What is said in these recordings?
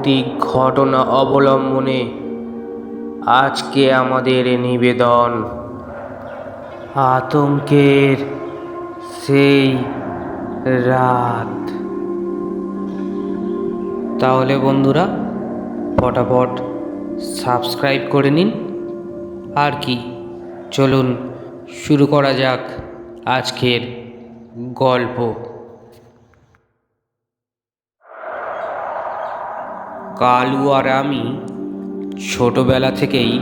ভৌতিক ঘটনা অবলম্বনে আজকে আমাদের নিবেদন। আতঙ্কের সেই রাত। তাহলে বন্ধুরা ফটাফট সাবস্ক্রাইব করে নিন। আর কি, চলুন শুরু করা যাক আজকের গল্প। কালু আর আমি ছোটবেলা থেকেই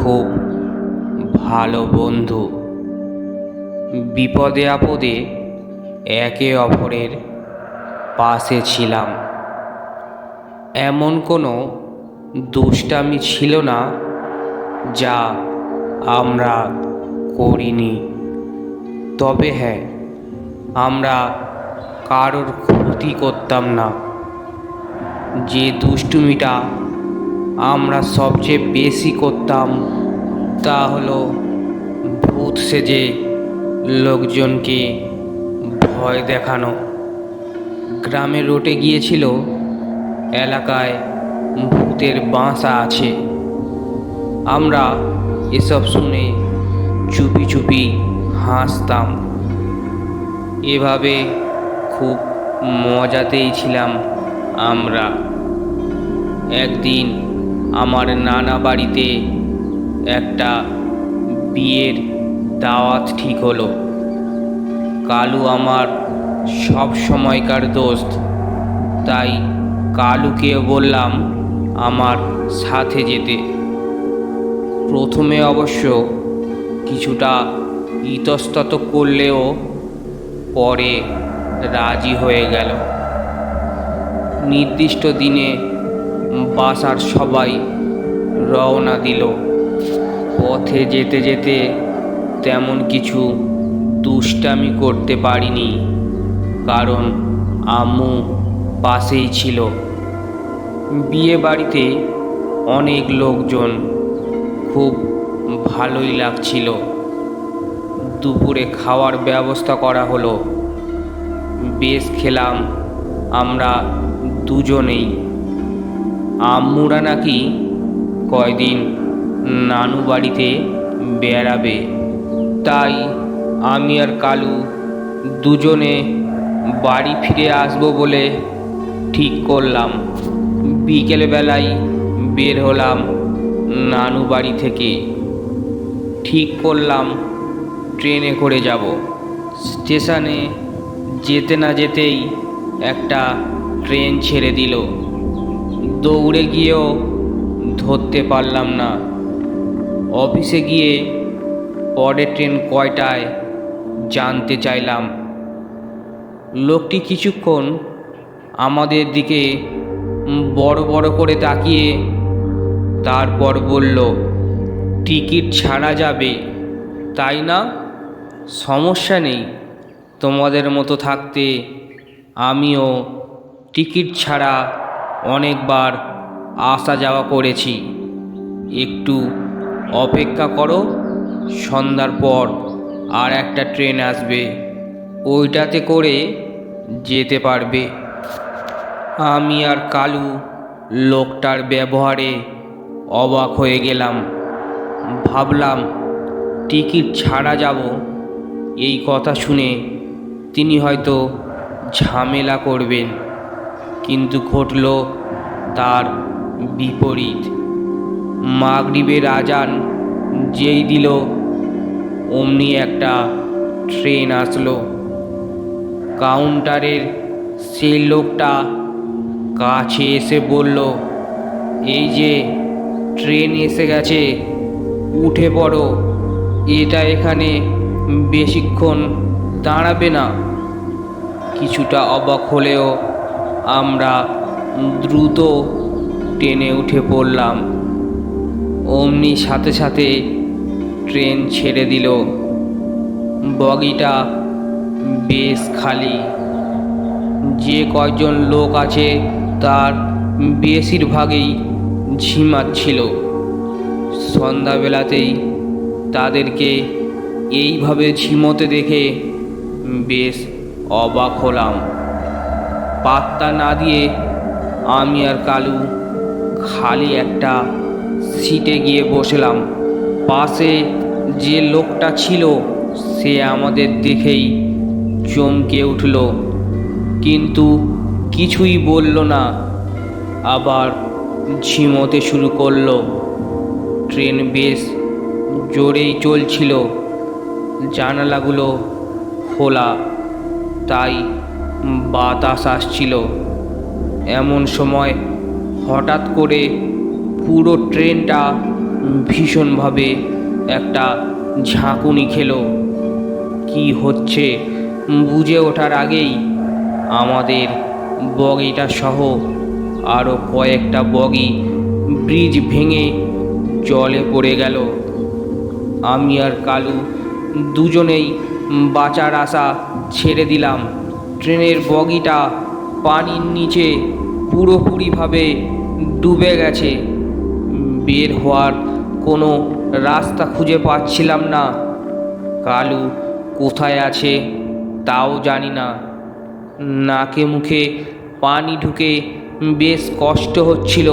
খুব ভালো বন্ধু। বিপদে আপদে একে অপরের পাশে ছিলাম। এমন কোনো দুষ্টামি ছিল না যা আমরা করিনি। তবে হ্যাঁ আমরা কারোর ক্ষতি করতাম না। যে দুষ্টুমিটা আমরা সবচেয়ে বেশি করতাম, তা হলো ভূত সেজে লোকজনকে ভয় দেখানো। গ্রামে রোটে গিয়েছিল এলাকায় ভূতের বাসা আছে। আমরা এসব শুনে চুপি চুপি হাসতাম। এভাবে খুব মজাতেই ছিলাম। আমরা একদিন আমার নানা বাড়িতে একটা বিয়ের দাওয়াত ঠিক হলো। কালু আমার সব সময়কার দোস্ত। তাই কালুকে বললাম আমার সাথে যেতে। প্রথমে অবশ্য কিছুটা ইতস্তত করলেও পরে রাজি হয়ে গেল। নির্দিষ্ট দিনে বাসার সবাই রওনা দিল। পথে যেতে যেতে তেমন কিছু দুষ্টামি করতে পারিনি, কারণ আম্মু পাশেই ছিল। বিয়ে বাড়িতে অনেক লোকজন খুব ভালোই লাগছিল। দুপুরে খাওয়ার ব্যবস্থা করা হলো। বেশ খেলাম আমরা দুজনেই। আম্মুরা নাকি কয়দিন নানু বাড়িতে বেড়াবে। তাই আমি আর কালু দুজনে বাড়ি ফিরে আসব বলে ঠিক করলাম। বিকেলবেলায় বের হলাম নানু বাড়ি থেকে। ঠিক করলাম ট্রেনে করে যাব। স্টেশনে যেতে না যেতেই একটা ট্রেন ছেড়ে দিল। দৌড়ে গিয়েও ধরতে পারলাম না। অফিসে গিয়ে পরের ট্রেন কয়টায় জানতে চাইলাম। লোকটি কিছুক্ষণ আমাদের দিকে বড় বড় করে তাকিয়ে, তারপর বলল, টিকিট ছাড়া যাবে। তাই না? সমস্যা নেই। তোমাদের মতো থাকতে আমিও টিকিট ছাড়া অনেকবার আসা যাওয়া করেছি। একটু অপেক্ষা করো, সন্ধ্যার পর আর একটা ট্রেন আসবে। ওইটাতে করে যেতে পারবে। আমি আর কালু লোকটার ব্যবহারে অবাক হয়ে গেলাম। ভাবলাম, টিকিট ছাড়া যাব। এই কথা শুনে তিনি হয়তো ঝামেলা করবেন। কিন্তু ঘটল তার বিপরীত। মাগরিবের আজান যেই দিল, অমনি একটা ট্রেন আসলো। কাউন্টারের সেই লোকটা কাছে এসে বলল, এই যে ট্রেন এসে গেছে, উঠে পড়ো। এটা এখানে বেশিক্ষণ দাঁড়াবে না। কিছুটা অবাক হলেও আমরা দ্রুত ট্রেনে উঠে পড়লাম। অমনি সাথে সাথে ট্রেন ছেড়ে দিল। বগিটা বেশ খালি। যে কয়জন লোক আছে তার বেশিরভাগই ঝিমাচ্ছিল সন্ধ্যাবেলাতেই তাদেরকে এইভাবে ঝিমোতে দেখে বেশ অবাক হলাম। পাত্তা না দিয়ে আমি আর কালু খালি একটা সিটে গিয়ে বসলাম। পাশে যে লোকটা ছিল, সে আমাদের দেখেই চমকে উঠল। কিন্তু কিছুই বলল না। আবার ঝিমোতে শুরু করল। ট্রেন বেশ জোরেই চলছিল। জানালাগুলো খোলা। তাই বাতাস আসছিল। এমন সময় হঠাৎ করে পুরো ট্রেনটা ভীষণভাবে একটা ঝাঁকুনি খেলো। কি হচ্ছে বুঝে ওঠার আগেই আমাদের বগিটা সহ আরও কয়েকটা বগি ব্রিজ ভেঙে জলে পড়ে গেল। আমি আর কালু দুজনেই বাঁচার আশা ছেড়ে দিলাম। ট্রেনের বগিটা পানির নিচে পুরোপুরিভাবে ডুবে গেছে। বের হওয়ার কোনো রাস্তা খুঁজে পাচ্ছিলাম না। কালু কোথায় আছে তাও জানি না। নাকে মুখে পানি ঢুকে বেশ কষ্ট হচ্ছিল।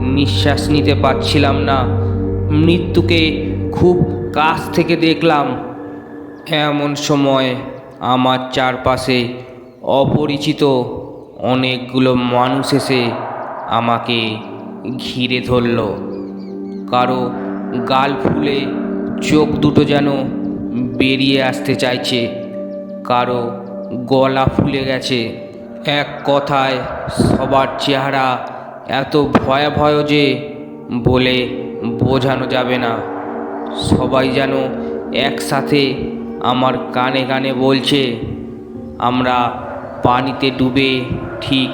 নিঃশ্বাস নিতে পারছিলাম না। মৃত্যুকে খুব কাছ থেকে দেখলাম। এমন সময় আমার চারপাশে অপরিচিত অনেকগুলো মানুষ এসে আমাকে ঘিরে ধরল। কারও গাল ফুলে চোখ দুটো যেন বেরিয়ে আসতে চাইছে। কারও গলা ফুলে গেছে। এক কথায় সবার চেহারা এত ভয়াভয় যে বলে বোঝানো যাবে না। সবাই যেন একসাথে আমার কানে কানে বলছে, আমরা পানিতে ডুবে ঠিক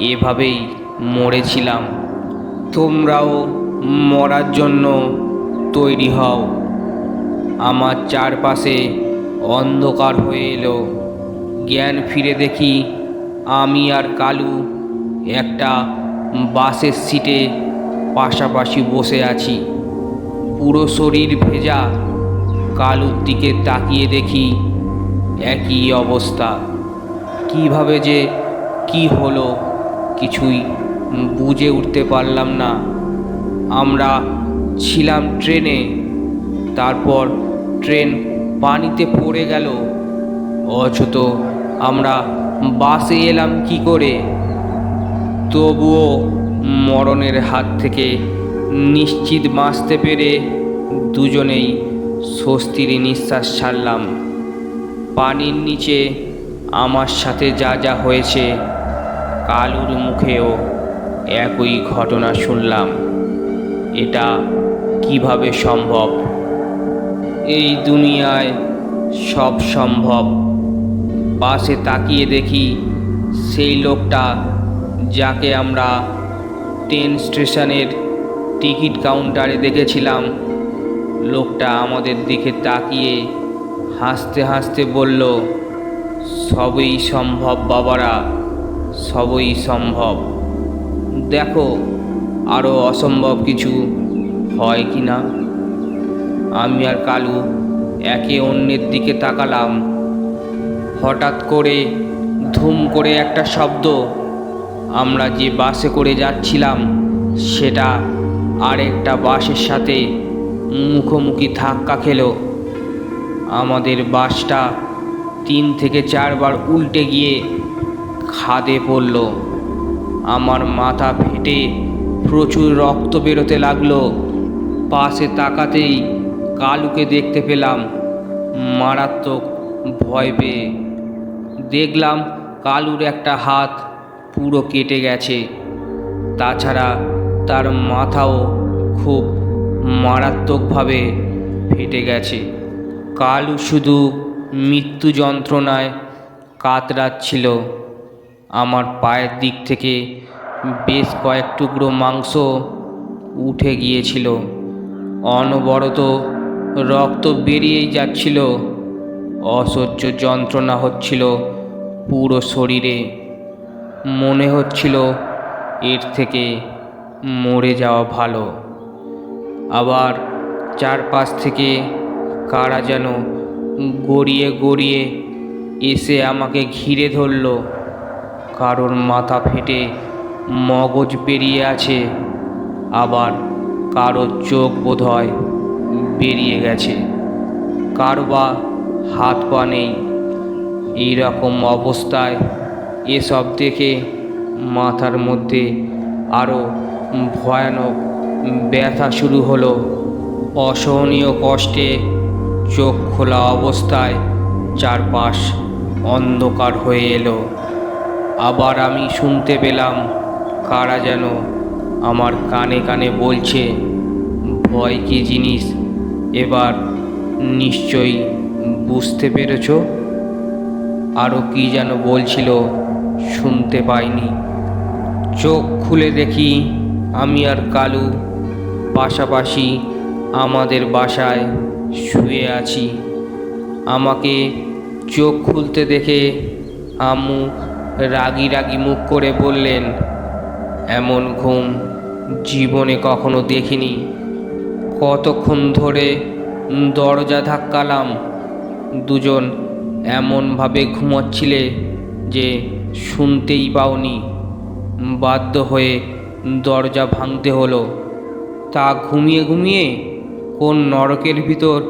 এভাবেই মরেছিলাম। তোমরাও মরার জন্য তৈরি হও। আমার চারপাশে অন্ধকার হয়ে এলো। জ্ঞান ফিরে দেখি, আমি আর কালু একটা বাসের সিটে পাশাপাশি বসে আছি। পুরো শরীর ভেজা কালুর দিকে তাকিয়ে দেখি একই অবস্থা। কীভাবে যে কি হলো কিছুই বুঝে উঠতে পারলাম না। আমরা ছিলাম ট্রেনে, তারপর ট্রেন পানিতে পড়ে গেল। অথচ আমরা বাসে এলাম কি করে? তবুও মরণের হাত থেকে নিশ্চিত বাঁচতে পেরে দুজনেই স্বস্তির নিঃশ্বাস ছাড়লাম। পানির নিচে আমার সাথে যা যা হয়েছে, কালুর মুখেও একই ঘটনা শুনলাম। এটা কীভাবে সম্ভব? এই দুনিয়ায় সব সম্ভব। পাশে তাকিয়ে দেখি সেই লোকটা যাকে আমরা ট্রেন স্টেশনের টিকিট কাউন্টারে দেখেছিলাম। লোকটা আমাদের দিকে তাকিয়ে হাসতে হাসতে বলল, সবই সম্ভব বাবারা, সবই সম্ভব। দেখো আরও অসম্ভব কিছু হয় কি না? আমি আর কালু একে অন্যের দিকে তাকালাম। হঠাৎ করে ধুম করে একটা শব্দ, আমরা যে বাসে করে যাচ্ছিলাম, সেটা আরেকটা বাসের সাথে মুখোমুখি ধাক্কা খেলো। আমাদের বাসটা তিন থেকে চারবার উল্টে গিয়ে খাদে পড়ল। আমার মাথা ফেটে প্রচুর রক্ত বেরোতে লাগল। পাশে তাকাতেই কালুকে দেখতে পেলাম। মারাত্মক ভয় পেয়ে। দেখলাম কালুর একটা হাত পুরো কেটে গেছে। তাছাড়া তার মাথাও খুব মারাত্মকভাবে ফেটে গেছে। কালু শুধু মৃত্যু যন্ত্রণায় কাতরাচ্ছিল। আমার পায়ের দিক থেকে বেশ কয়েক টুকরো মাংস উঠে গিয়েছিল। অনবরত রক্ত বেরিয়েই যাচ্ছিল। অসহ্য যন্ত্রণা হচ্ছিল পুরো শরীরে। মনে হচ্ছিল এর থেকে মরে যাওয়া ভালো। আবার চারপাশ থেকে কারা যেন গড়িয়ে গড়িয়ে এসে আমাকে ঘিরে ধরল। কারোর মাথা ফেটে মগজ বেরিয়ে আছে, আবার কারোর চোখ বোধ হয় বেরিয়ে গেছে। কারও বা হাত পা নেই। এইরকম অবস্থায় এসব দেখে মাথার মধ্যে আরও ভয়ানক ব্যথা শুরু হলো। অসহনীয় কষ্টে চোখ খোলা অবস্থায় চারপাশ অন্ধকার হয়ে এলো। আবার আমি শুনতে পেলাম, কারা যেন আমার কানে কানে বলছে, ভয় কি জিনিস? এবার নিশ্চয়ই বুঝতে পেরেছ? আরও কি যেন বলছিল, শুনতে পাইনি। চোখ খুলে দেখি আমি আর কালু পাশাপাশি আমাদের বাসায় শুয়ে আছি। আমাকে চোখ খুলতে দেখে আম্মু রাগি রাগি মুখ করে বললেন, এমন ঘুম জীবনে কখনো দেখিনি। কতক্ষণ ধরে দরজা ধাক্কালাম। দুজন এমনভাবে ঘুমাচ্ছিলে যে শুনতেই পাওনি। বাধ্য হয়ে দরজা ভাঙতে হলো। তা ঘুমিয়ে ঘুমিয়ে কোন নরকের ভিতর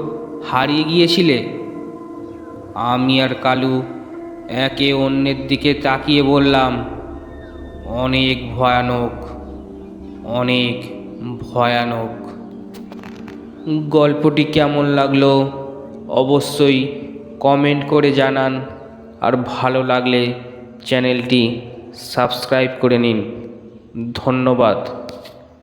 হারিয়ে গিয়েছিলে? আমি আর কালু একে অন্যের দিকে তাকিয়ে বললাম, অনেক ভয়ানক অনেক ভয়ানক। গল্পটি কেমন লাগল অবশ্যই কমেন্ট করে জানান আর ভালো লাগলে চ্যানেলটি সাবস্ক্রাইব করে নিন। ধন্যবাদ।